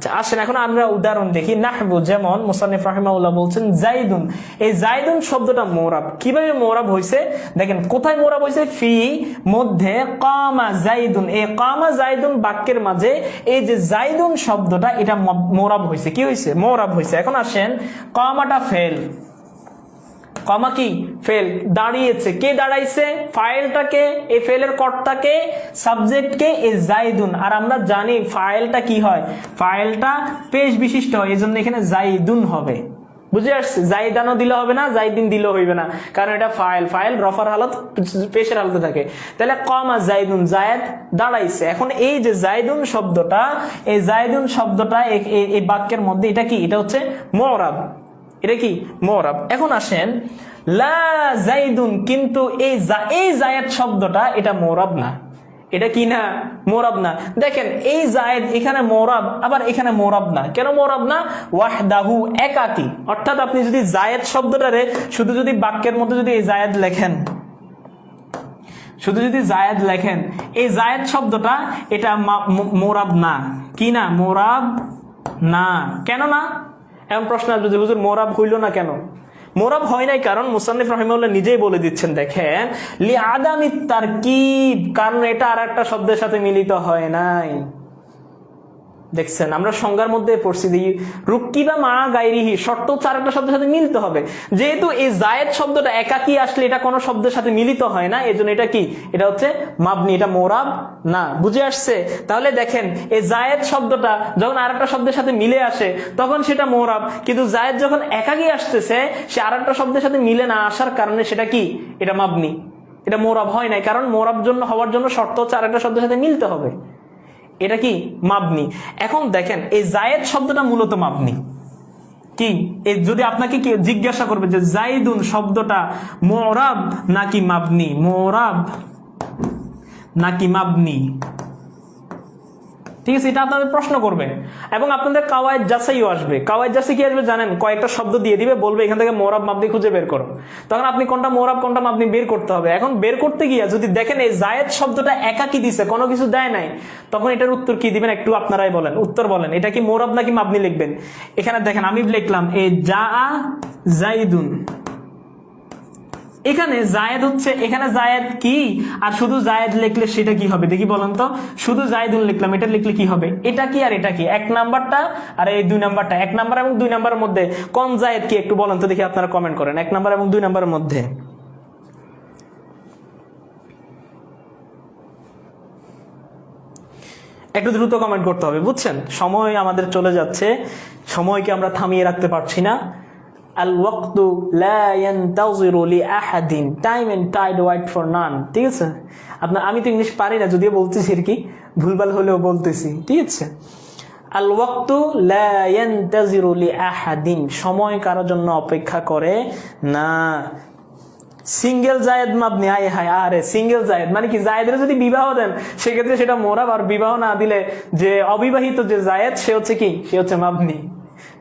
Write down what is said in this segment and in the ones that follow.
আচ্ছা আসেন, এখন আমরা উদাহরণ দেখি। নাহবু, যেমন মুসানিফ রাহিমাউল্লাহ বলছেন, জাইদুন এই জাইদুন শব্দটা মোরাব। কীভাবে মোরাব হয়েছে দেখেন, কোথায় মোরাব হয়েছে ফি মধ্যে কামা জাইদুন। এই কামা জাইদুন বাক্যের মাঝে এই যে জাইদুন শব্দটা, এটা মোরাব হয়েছে কি হয়েছে মোরাব হয়েছে এখন আসেন, কামাটা ফেল। কমা কি? ফেল দাঁড়িয়েছে। কে দাঁড়াইছে? ফাইলটাকে এই ফেলের কর্তাকে সাবজেক্টকে এ জাইদুন। আর আমরা জানি ফাইলটা কি হয়? ফাইলটা পেশ বিশিষ্ট হয় এজন্য এখানে জাইদুন হবে। বুঝে আসছে? জাইদানও দিলে হবে না, জাইদিন দিলেও হইবে না। কারণ এটা ফাইল ফাইল রফার হালত, পেশের হালতে থাকে। তাহলে কমা জাইদুন, জায়দ দাঁড়াইছে। এখন এই যে জাইদুন শব্দটা, এই জাইদুন শব্দটা এই- বাক্যের মধ্যে এটা কি? এটা হচ্ছে মরাব। এটা কি? মোরাব। এখন আসেন লা জাইদুন কিন্তু এই এই শব্দটা এটা মোরাব না। এটা কি না? না। দেখেন, এই জায়েদ এখানে আবার এখানে না। কেন না? ওয়াহদাহু একাকি। অর্থাৎ আপনি যদি জায়েদ শব্দটারে শুধু যদি বাক্যের মধ্যে যদি এই জায়েদ লেখেন, শুধু যদি জায়েদ লেখেন, এই জায়েদ শব্দটা এটা মোরাব না। কি না? মোরাব না। কেন না? এমন প্রশ্ন আসবে যে, হুজুর, মোরাব হইল না কেন? মোরাব হয় নাই কারণ মুসান্নিফ রহিমউল্লাহ নিজেই বলে দিচ্ছেন, দেখেন, লি আদামিত তার কি কারণ এটা আর একটা শব্দের সাথে মিলিত হয় নাই। দেখছেন, আমরা সংজ্ঞার মধ্যে পড়ছি যে রুক্কি বা মা গাইরিহি, শর্ত আরেকটা শব্দের সাথে মিলতে হবে। যেহেতু এই জায়েদ শব্দটা একাকি আসলে এটা কোনো শব্দের সাথে মিলিত হয় না এই জন্য এটা কি? এটা হচ্ছে মাবনি, এটা মোরাব? না, বুঝে আসছে? তাহলে দেখেন, এই জায়েদ শব্দটা যখন আরেকটা শব্দের সাথে মিলে আসে, তখন সেটা মোরাব। কিন্তু জায়েদ যখন একাকি আসতেছে, সে আরেকটা শব্দের সাথে মিলে না আসার কারণে সেটা কি? এটা মাবনি। এটা মোরাব হয় নাই, কারণ মোরাব জন্য, হওয়ার জন্য শর্ত হচ্ছে আরেকটা শব্দের সাথে মিলতে হবে। এটা কি মাবনি? এখন দেখেন, এই জায়েদ শব্দটা মূলত মাবনি। কি? এই যদি আপনাকে কি জিজ্ঞাসা করবে যে জাইদুন শব্দটা মোরাব নাকি মাবনি? মোরাব নাকি মাবনি? ঠিক আছে, এটা আপনাদের প্রশ্ন করবে। এবং আপনাদের কাওয়ায়দ জাসাইও আসবে। কাওয়ায়দ জাসাই কি আসবে জানেন? কয়েকটা শব্দ দিয়ে দিবে, বলবে, এখান থেকে মোরাব মাবনি খুঁজে বের করো। তখন আপনি কোনটা মোরাব কোনটা মাবনি বের করতে হবে। এখন বের করতে গিয়ে যদি দেখেন এই জায়েদ শব্দটা একাকি দিছে, কোনো কিছু দেয় নাই, তখন এটার উত্তর কি দিবেন? একটু আপনারাই বলেন। উত্তর বলেন। এটা কি মোরাব নাকি মাবনি লিখবেন? এখানে দেখেন, আমি লিখলাম, এ জা জাইদুন। এখানে জায়েদ হচ্ছে, এখানে জায়েদ কি? আর শুধু জায়েদ লিখলে সেটা কি হবে? দেখি বলেন তো। শুধু জায়েদুন লিখলাম, এটা লিখলে কি হবে? এটা কি আর এটা কি? এক নাম্বারটা আর এই দুই নাম্বারটা। এক নাম্বার এবং দুই নাম্বারের মধ্যে কোন জায়েদ কি? একটু বলেন তো দেখি আপনারা কমেন্ট করেন। এক নাম্বার এবং দুই নাম্বারের মধ্যে। একটু দ্রুত কমেন্ট করতে হবে, বুঝছেন? সময় আমাদের চলে যাচ্ছে। সময়কে আমরা থামিয়ে রাখতে পারছি না। Time and tide wait for none ঠিক আছে? আপনার আমি তো ইংলিশ পারি না, যদিও বলতেছি আর কি, ভুলভাল হলেও বলতেছি। ঠিক আছে? সময় কারোর জন্য অপেক্ষা করে না। সিঙ্গেল জায়েদ মাবনি আয় হায়, আরে সিঙ্গেল জায়েদ মানে কি জায়েদের যদি বিবাহ দেন, সেক্ষেত্রে সেটা মোরাব, আর বিবাহ না দিলে যে অবিবাহিত যে জায়েদ সে হচ্ছে কি? সে হচ্ছে মাবনি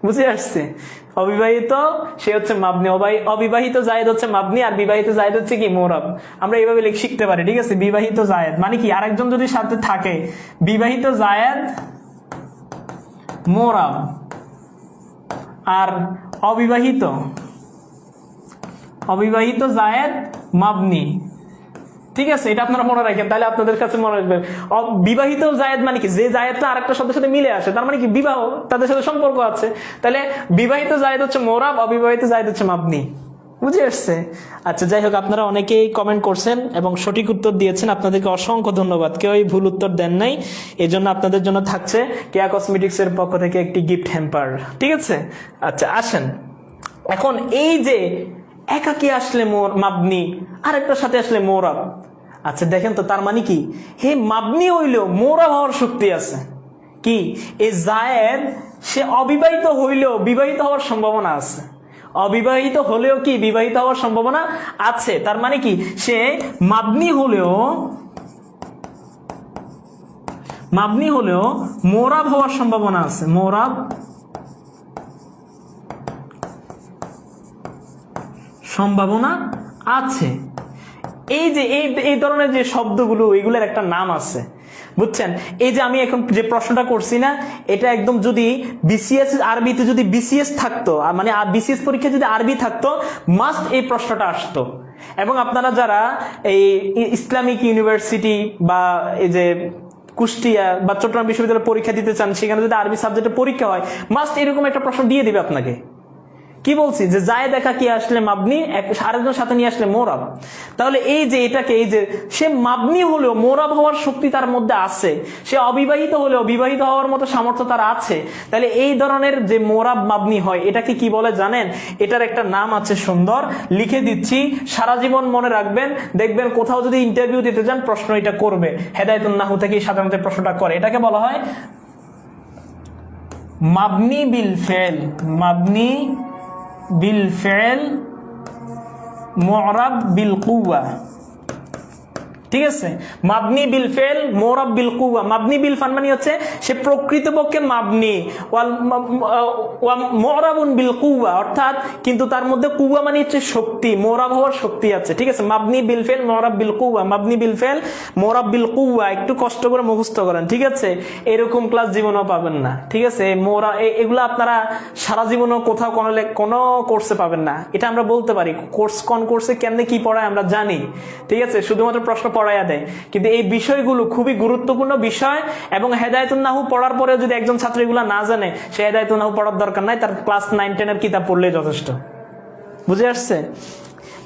বুঝে আসছে? অবিবাহিত, সে হচ্ছে মাবনি। অবিবাহিত জায়েদ হচ্ছে মাবনি, আর বিবাহিত জায়েদ হচ্ছে কি? মোরাব। আমরা এইভাবে শিখতে পারি, ঠিক আছে? বিবাহিত জায়েদ। মানে কি? আরেকজন যদি সাথে থাকে, বিবাহিত জায়েদ, মোরাব। আর অবিবাহিত অবিবাহিত জায়েদ, মাবনি। ঠিক আছে, এটা আপনারা মনে রাখেন, তাহলে আপনাদের কাছে মনে রাখবে অ- বিবাহিত জায়েদ মানে কি? যে জায়েদটা আরেকটা শব্দের সাথে মিলে আসে, তার মানে কি বিবাহ, তাদের সাথে সম্পর্ক আছে। তাহলে বিবাহিত জায়েদ হচ্ছে মোরাব, অবিবাহিত জায়েদ হচ্ছে মাবনি। বুঝে আসছে? আচ্ছা যাই হোক, আপনারা অনেকেই কমেন্ট করছেন এবং সঠিক উত্তর দিয়েছেন। আপনাদেরকে অসংখ্য ধন্যবাদ। কেউ এই ভুল উত্তর দেন নাই। এই জন্য আপনাদের জন্য থাকছে কেয়া কসমেটিক্স এর পক্ষ থেকে একটি গিফট হ্যাম্পার ঠিক আছে? আচ্ছা আসেন। এখন এই যে একাকি আসলে মোর, মাবনি, আরেকটার সাথে আসলে মোরাব আচ্ছা দেখেন তো, তার মানে কি? হে, মাবনি হইলেও মোরা হওয়ার শক্তি আছে। কি? এই জায়েদ, সে অবিবাহিত হইলেও বিবাহিত হওয়ার সম্ভাবনা আছে। অবিবাহিত হলেও কি বিবাহিত হওয়ার সম্ভাবনা আছে? তার মানে কি? সে মাবনি হলেও মাবনি হলেও মোরাব হওয়ার সম্ভাবনা আছে। মোরাব সম্ভাবনা আছে। এই যে, এই এই ধরনের যে শব্দগুলো, এগুলোর একটা নাম আছে। বুঝছেন? এই যে আমি এখন যে প্রশ্নটা করছি না, এটা একদম যদি বিসিএস আরবিতে যদি বিসিএস থাকতো মানে বিসিএস পরীক্ষা যদি আরবি থাকতো মাস্ট এই প্রশ্নটা আসতো। এবং আপনারা যারা এই ইসলামিক ইউনিভার্সিটি বা এই যে কুষ্টিয়া বা চট্টগ্রাম বিশ্ববিদ্যালয়ে পরীক্ষা দিতে চান, সেখানে যদি আরবি সাবজেক্টে পরীক্ষা হয় মাস্ট এরকম একটা প্রশ্ন দিয়ে দিবে আপনাকে। কি বলছি? যে যায় দেখা কি আসলে মাবনি? আরেকজন সাথে নিয়ে আসলে মোরাব। তাহলে এই যে এটাকে, এই যে সে মাবনি হলেও, মোরাব হওয়ার শক্তি তার মধ্যে আছে। সে অবিবাহিত হলেও বিবাহিত হওয়ার মতো সামর্থ্য তার আছে। তাহলে এই ধরনের যে মোরাব মাবনি হয়, এটাকে কি বলে জানেন? এটার একটা নাম আছে সুন্দর। লিখে দিচ্ছি, সারা জীবন মনে রাখবেন। দেখবেন কোথাও যদি ইন্টারভিউ দিতে যান, প্রশ্ন এটা করবে। হেদায়তুল নাহু থেকে সাধারণত প্রশ্নটা করে। এটাকে বলা হয় মাবনি বিল ফেল। মাবনি বিল ফেল মুরাব বিল কুয়া ঠিক আছে? মাবনি বিল ফেল, মোরাব বিল কুয়া মাবনি বিল ফান মানে হচ্ছে সে প্রকৃতপক্ষে মাবনি। মোরাবুন বিল কুয়া অর্থাৎ কিন্তু তার মধ্যে কুয়া মানে হচ্ছে শক্তি, মোরাব হওয়ার শক্তি আছে। ঠিক আছে? মাবনি বিল ফেল, মোরাব বিল কুয়া মাবনি বিল ফেল, মোরাব বিল কুয়া একটু কষ্ট করে মুখস্থ করেন, ঠিক আছে? এরকম ক্লাস জীবনও পাবেন না, ঠিক আছে? মোরা এগুলো আপনারা সারা জীবনও কোথাও কোনো কোনো কোর্সে পাবেন না। এটা আমরা বলতে পারি কোর্স কোন কোর্সে কেমনে কি পড়ায় আমরা জানি, ঠিক আছে? শুধুমাত্র প্রশ্ন পড়াইয়া দেয়। কিন্তু এই বিষয়গুলো খুবই গুরুত্বপূর্ণ বিষয় এবং হেদায়তুল নাহু পড়ার পরে যদি একজন ছাত্র এগুলো না জানে, সে হেদায়তুল নাহু পড়ার দরকার নাই, তার ক্লাস নাইন টেনের কিতাব পড়লেই যথেষ্ট। বুঝে আসছে?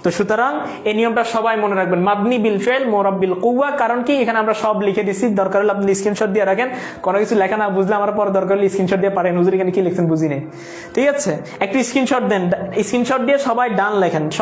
তো সুতরাং এই নিয়মটা সবাই মনে রাখবেন। মাবনি বিল ফেল মোরাব বিল কুয়া কারণ কি? এখানে আমরা সব লিখে দিছি, দরকার হলে আপনি স্ক্রিনশট দিয়ে রাখেন। কোনো কিছু লেখা না বুঝলে আমার পরে দরকার হলে স্ক্রিনশট দিয়ে পারেন। হুজুর এখানে কি লিখছেন বুঝি নেই। ঠিক আছে? একটি স্ক্রিনশট দেন। স্ক্রিনশট দিয়ে সবাই ডান লেখেন।